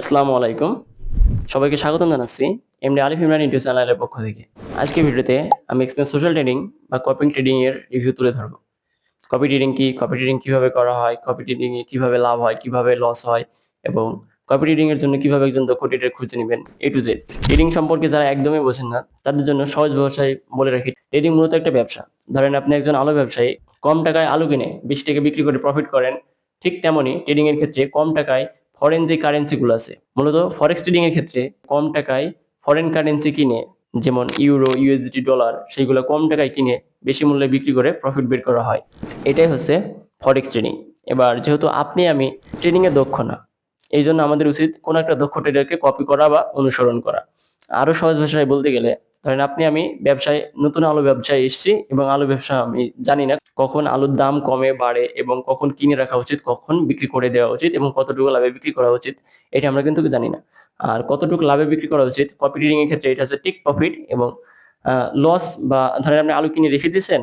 আসসালামু আলাইকুম। সবাইকে স্বাগতম জানাচ্ছি এমডি আলিফ ইমরান ইউটিউব চ্যানেলের পক্ষ থেকে। আজকে ভিডিওতে আমি এক্সপেন্স সোশ্যাল ট্রেডিং বা কপি ট্রেডিং এর রিভিউ তুলে ধরবো। কপি ট্রেডিং কি কপি ট্রেডিং কীভাবে করা হয় কপি ট্রেডিং এ কীভাবে লাভ হয়, কীভাবে লস হয়, এবং কপি ট্রেডিং এর জন্য কীভাবে একজন দক্ষ ট্রেডার খুঁজে নেবেন এ টু জেড ট্রেডিং সম্পর্কে যারা একদমই বোঝেন না, তাদের জন্য সহজ ব্যবসায় বলে রাখি ট্রেডিং মূলত একটা ব্যবসা। ধরেন আপনি একজন আলু ব্যবসায়ী, কম টাকায় আলু কিনে বিশ টাকা বিক্রি করে প্রফিট করেন, ঠিক তেমনই ট্রেডিং এর ক্ষেত্রে কম টাকায় ফরেন যে কারেন্সিগুলো আছে, মূলত ফরেক্স ট্রেডিং এর ক্ষেত্রে কম টাকায় ফরেন কারেন্সি কিনে, যেমন ইউরো ইউএসডি ডলার সেইগুলো কম টাকায় কিনে বেশি মূল্যে বিক্রি করে প্রফিট বের করা হয়। এটাই হচ্ছে ফরেক্স ট্রেডিং এবার যেহেতু আপনি আমি ট্রেডিং এ দক্ষ না এই জন্য আমাদের উচিত কোনো একটা দক্ষ ট্রেডারকে কপি করা বা অনুসরণ করা। আরও সহজ ভাষায় বলতে গেলে ধরেন আপনি, আমি ব্যবসায়, নতুন আলু ব্যবসায় এসেছি এবং আলু ব্যবসা আমি জানি না কখন আলুর দাম কমে, বাড়ে এবং কখন কিনে রাখা উচিত, কখন বিক্রি করে দেওয়া উচিত এবং কতটুকু লাভে বিক্রি করা উচিত, এটা আমরা কিন্তু জানি না। আর কতটুকু লাভে বিক্রি করা উচিত কপি ট্রেডিং এর ক্ষেত্রে এটা হচ্ছে টিক প্রফিট এবং লস বা ধরেন আপনি আলু কিনে রেখে দিয়েছেন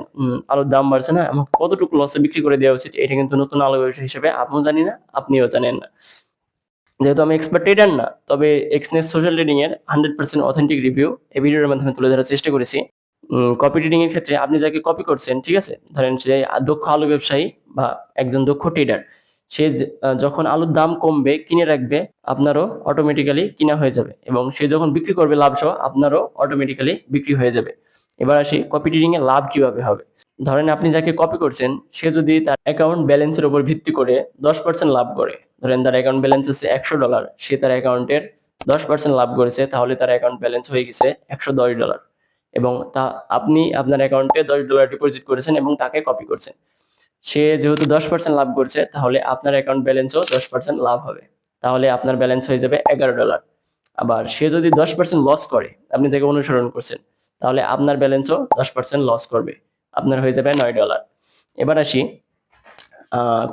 আলুর দাম বাড়ছে না এবং কতটুকু লসে বিক্রি করে দেওয়া উচিত, এটা কিন্তু নতুন আলু ব্যবসা হিসেবে আপনিও জানি না, আপনিও জানেন না। যেহেতু আমি এক্সপার্ট ট্রেডার না, তবে এক্সনেস সোশ্যাল ট্রেডিং এর হান্ড্রেড পার্সেন্ট অথেন্টিক রিভিউ এই ভিডিওর মাধ্যমে তুলে ধরার চেষ্টা করেছি। কপি ট্রেডিং এর ক্ষেত্রে আপনি যাকে কপি করছেন, ঠিক আছে? ধরেন সে দক্ষ আলু ব্যবসায়ী বা একজন দক্ষ ট্রেডার সে যখন আলুর দাম কমবে, কিনে রাখবে, আপনারও অটোমেটিক্যালি কিনা হয়ে যাবে এবং সে যখন বিক্রি করবে লাভ সহ, আপনারও অটোমেটিক্যালি বিক্রি হয়ে যাবে। এবার আসি কপি ট্রেডিং এর লাভ কীভাবে হবে? ধরেন আপনি যাকে কপি করছেন, সে যদি তার অ্যাকাউন্ট ব্যালেন্সের উপর ভিত্তি করে দশ পার্সেন্ট লাভ করে, ধরেন তার অ্যাকাউন্ট ব্যালেন্স আছে একশো ডলার সে তার অ্যাকাউন্টের দশ পার্সেন্ট লাভ করেছে, তাহলে তার অ্যাকাউন্ট ব্যালেন্স হয়ে গেছে একশো দশ ডলার এবং তা আপনি আপনার অ্যাকাউন্টে দশ ডলার ডিপোজিট করেছেন এবং তাকে কপি করছেন। সে যেহেতু দশ পার্সেন্ট লাভ করছে, তাহলে আপনার অ্যাকাউন্ট ব্যালেন্সও দশ পার্সেন্ট লাভ হবে। তাহলে আপনার ব্যালেন্স হয়ে যাবে এগারো ডলার আবার সে যদি দশ পার্সেন্ট লস করে, আপনি যাকে অনুসরণ করছেন, তাহলে আপনার ব্যালেন্সও দশ পার্সেন্ট লস করবে। আপনার হয়ে যাবে নয় ডলার এবার আসি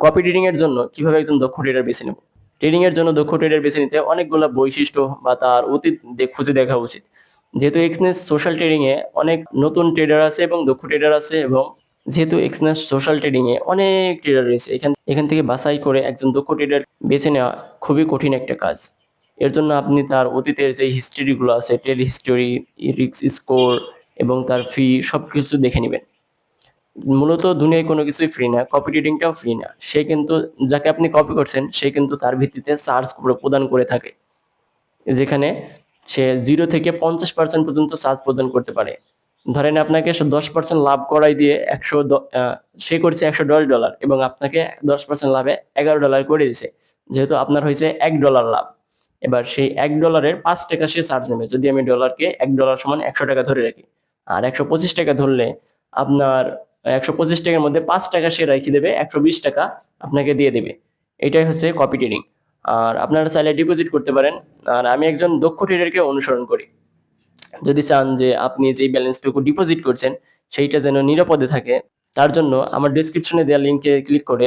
কপি ট্রেডিং এর জন্য কীভাবে একজন দক্ষ ট্রেডার বেছে নেব? ট্রেডিং এর জন্য দক্ষ ট্রেডার বেছে নিতে অনেকগুলো বৈশিষ্ট্য বা তার অতীত খুঁজে দেখা উচিত। যেহেতু এক্সনেস সোশ্যাল ট্রেডিং এ অনেক নতুন ট্রেডার আছে এবং দক্ষ ট্রেডার আছে এবং যেহেতু এক্সনেস সোশ্যাল ট্রেডিং এ অনেক ট্রেডার রয়েছে, এখান এখান থেকে বাছাই করে একজন দক্ষ ট্রেডার বেছে নেওয়া খুবই কঠিন একটা কাজ। এর জন্য আপনি তার অতীতের যে হিস্ট্রিগুলো আছে ট্রেড হিস্টোরি রিক্স স্কোর এবং তার ফি সবকিছু দেখে নেবেন। মূলত দুনিয়ায় কোনো কিছুই ফ্রি না কপি ট্রেডিংটাও ফ্রি না। সে কিন্তু, যাকে আপনি কপি করছেন, সে কিন্তু তার ভিত্তিতে চার্জ প্রদান করে থাকে। যেখানে সে জিরো থেকে পঞ্চাশ পার্সেন্ট পর্যন্ত চার্জ প্রদান করতে পারে। ধরেন আপনাকে দশ পার্সেন্ট লাভ করাই দিয়ে একশো সে করছে একশো দশ ডলার এবং আপনাকে দশ পার্সেন্ট লাভে এগারো ডলার করে দিছে। যেহেতু আপনার হয়েছে এক ডলার লাভ। এবার সেই এক ডলারের পাঁচ টাকা সে চার্জ নেবে। যদি আমি ডলারকে এক ডলার সমান একশো টাকা ধরে রাখি, আর একশো পঁচিশ টাকা ধরলে আপনার একশো পঁচিশ টাকার মধ্যে পাঁচ টাকা সে রেখে দেবে, একশো বিশ টাকা আপনাকে দিয়ে দেবে। এটাই হচ্ছে কপি ট্রেডিং আর আপনারা চাইলে ডিপোজিট করতে পারেন। আর আমি একজন দক্ষ ট্রেডারকে অনুসরণ করি। যদি চান যে আপনি যেই ব্যালেন্সটুকু ডিপোজিট করছেন, সেইটা যেন নিরাপদে থাকে, তার জন্য আমার ডিসক্রিপশনে দেওয়া লিঙ্কে ক্লিক করে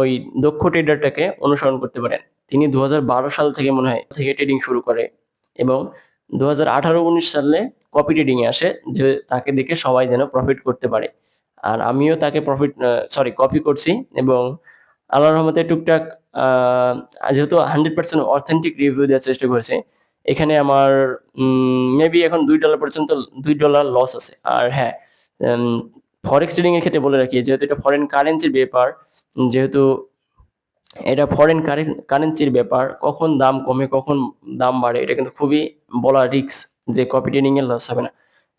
ওই দক্ষ ট্রেডারটাকে অনুসরণ করতে পারেন। তিনি দু হাজার বারো সাল থেকে মনে হয় থেকে ট্রেডিং শুরু করে এবং দু হাজার সালে কপি ট্রেডিং এ আসে, যে তাকে দেখে সবাই যেন প্রফিট করতে পারে। আর আমিও তাকে প্রফিট সরি কপি করছি এবং আল্লাহর রহমতে টুকটাক যেহেতু হান্ড্রেড পার্সেন্ট অথেন্টিক রিভিউ দেওয়ার চেষ্টা করেছে, এখানে আমার মেবি এখন দুই ডলার পর্যন্ত, দুই ডলার লস আছে। আর হ্যাঁ ফরেক্স ট্রেডিং এর ক্ষেত্রে বলে রাখি, যেহেতু এটা ফরেন কারেন্সির ব্যাপার, যেহেতু এটা ফরেন কারেন্সির ব্যাপার, কখন দাম কমে, কখন দাম বাড়ে, এটা কিন্তু খুবই বলা রিস্ক যে কপি ট্রেডিং এর লস হবে না।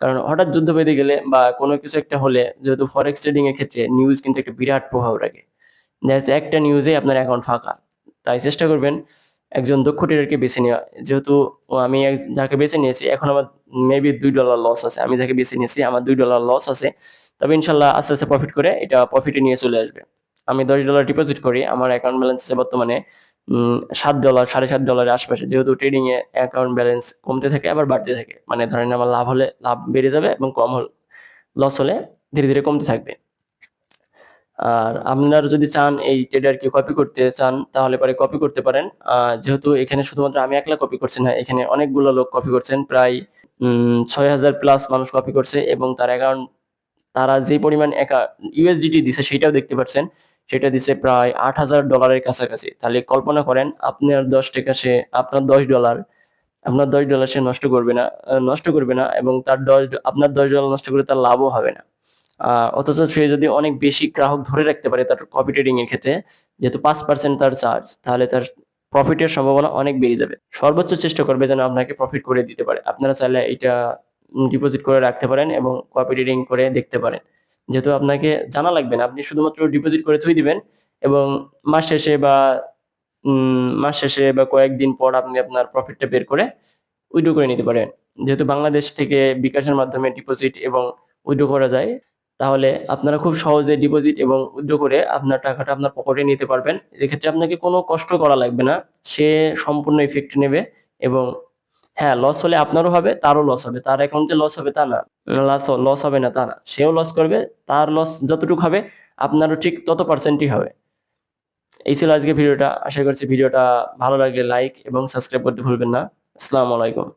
কারণ হঠাৎ যুদ্ধ বেঁধে গেলে বা কোনো কিছু একটা হলে, যেহেতু ফরেক্স ট্রেডিং এর ক্ষেত্রে নিউজ কিন্তু একটা বিরাট প্রভাব রাখে। একটা নিউজে আপনার অ্যাকাউন্ট ফাঁকা। তাই চেষ্টা করবেন একজন দক্ষ ট্রেডারকে বেছে নেওয়া। যেহেতু আমি যাকে বেছে নিয়েছি, এখন আমার মেবি দুই ডলার লস আছে। আমি যাকে বেছে নিয়েছি, আমার দুই ডলার লস আছে। তবে ইনশাল্লাহ আস্তে আস্তে প্রফিট করে এটা প্রফিটে নিয়ে চলে আসবে। আমি দশ ডলার ডিপোজিট করি। আমার অ্যাকাউন্ট ব্যালেন্স আছে বর্তমানে সাত ডলার সাড়ে সাত ডলারের আশপাশে। যেহেতু ট্রেডিং এ অ্যাকাউন্ট ব্যালেন্স কমতে থাকে, আবার বাড়তে থাকে। মানে ধরেন আমার লাভ হলে লাভ বেড়ে যাবে এবং কম হলে লস হলে ধীরে ধীরে কমতে থাকবে। আর আপনারা যদি চান এই ট্রেডারকে কপি করতে চান, তাহলে পরে কপি করতে পারেন। যেহেতু এখানে শুধুমাত্র আমি একলা কপি করছি না, এখানে অনেকগুলো লোক কপি করছেন। প্রায় ছয় হাজার প্লাস মানুষ কপি করছে এবং তার অ্যাকাউন্ট তারা যে পরিমাণ একা ইউএসডিটি দিছে, সেটাও দেখতে পাচ্ছেন। সেটা দিছে প্রায় আট হাজার ডলারের কাছাকাছি। তাহলে কল্পনা করেন, আপনার দশ টাকা সে, আপনার দশ ডলার আপনার দশ ডলার সে নষ্ট করবে না নষ্ট করবে না এবং তার দশ, আপনার দশ ডলার নষ্ট করে তার লাভও হবে না। অথচ সে যদি অনেক বেশি গ্রাহক ধরে রাখতে পারে তার কপি ট্রেডিং এর ক্ষেত্রে, যেহেতু পাঁচ পার্সেন্ট তার চার্জ তাহলে তার প্রফিটের সম্ভাবনা অনেক বেড়ে যাবে। সর্বোচ্চ চেষ্টা করবে যেন আপনাকে প্রফিট করে দিতে পারে। আপনারা চাইলে এটা ডিপোজিট করে রাখতে পারেন এবং কপি ট্রেডিং করে দেখতে পারেন। যেহেতু আপনাকে জানা লাগবে না, আপনি শুধুমাত্র ডিপোজিট করে থুই দিবেন এবং মাস শেষে বা মাস শেষে বা কয়েকদিন পর আপনি আপনার প্রফিটটা বের করে উইড্রো করে নিতে পারেন। যেহেতু বাংলাদেশ থেকে বিকাশের মাধ্যমে ডিপোজিট এবং উইড্রো করা যায়, তাহলে আপনারা খুব সহজে ডিপোজিট এবং উইথড্র করে আপনার টাকাটা আপনার পকেটে নিতে পারবেন। এক্ষেত্রে আপনাকে কোনো কষ্ট করা লাগবে না, সে সম্পূর্ণ ইফেক্ট নেবে এবং হ্যাঁ লস হলে আপনারও হবে, তারও লস হবে। তার অ্যাকাউন্টে লস হবে তা না। লস লস হবে না তা না। সেও লস করবে, তার লস যতটুকু হবে, আপনারও ঠিক তত পার্সেন্টই হবে। এই ছিল আজকে ভিডিওটা। আশা করছি ভিডিওটা ভালো লাগলে লাইক এবং সাবস্ক্রাইব করতে ভুলবেন না। আসসালামু আলাইকুম।